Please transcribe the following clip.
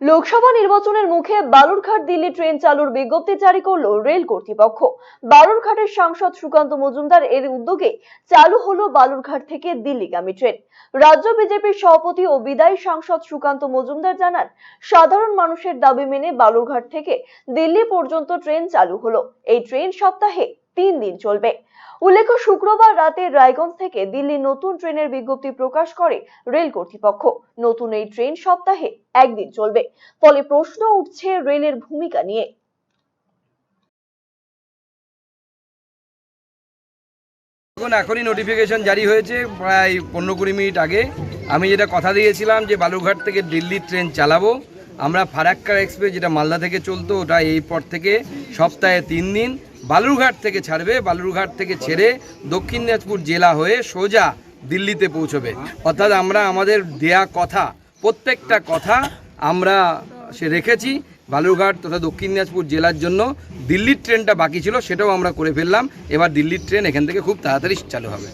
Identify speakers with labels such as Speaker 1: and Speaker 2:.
Speaker 1: লোকসভা নির্বাচনের মুখে বালুরঘাট দিল্লি ট্রেন চালুর বিজ্ঞপ্তি জারি করল রেল কর্তৃপক্ষ। বালুরঘাটের সাংসদ সুকান্ত মজুমদার এর উদ্যোগে চালু হলো বালুরঘাট থেকে দিল্লিগামী ট্রেন। রাজ্য বিজেপির সভাপতি ও বিদায়ী সাংসদ সুকান্ত মজুমদার জানান, সাধারণ মানুষের দাবি মেনে বালুরঘাট থেকে দিল্লি পর্যন্ত ট্রেন চালু হলো। এই ট্রেন সপ্তাহে তিন দিন চলবে। উল্লেখ্য, শুক্রবার রাতে রায়গঞ্জ থেকে দিল্লি নতুন ট্রেনের বিজ্ঞপ্তি প্রকাশ করে রেল কর্তৃপক্ষ। নতুন এই ট্রেন সপ্তাহে একদিন চলবে। ফলে প্রশ্ন উঠছে রেলের ভূমিকা নিয়ে।
Speaker 2: এখন এখনই নোটিফিকেশন জারি হয়েছে প্রায় পনেরো কুড়ি মিনিট আগে। আমি যেটা কথা দিয়েছিলাম যে বালুরঘাট থেকে দিল্লি ট্রেন চালাবো। আমরা ফারাক্কা এক্সপ্রেস যেটা মালদা থেকে চলতো, ওটা এই পর থেকে সপ্তাহে তিন দিন। বালুরঘাট থেকে ছাড়বে, বালুরঘাট থেকে ছেড়ে দক্ষিণ দিনাজপুর জেলা হয়ে সোজা দিল্লিতে পৌঁছবে। অর্থাৎ আমরা আমাদের দেয়া কথা, প্রত্যেকটা কথা আমরা সে রেখেছি বালুরঘাট তথা দক্ষিণ দিনাজপুর জেলার জন্য। দিল্লির ট্রেনটা বাকি ছিল, সেটাও আমরা করে ফেললাম। এবার দিল্লির ট্রেন এখান থেকে খুব তাড়াতাড়ি চালু হবে।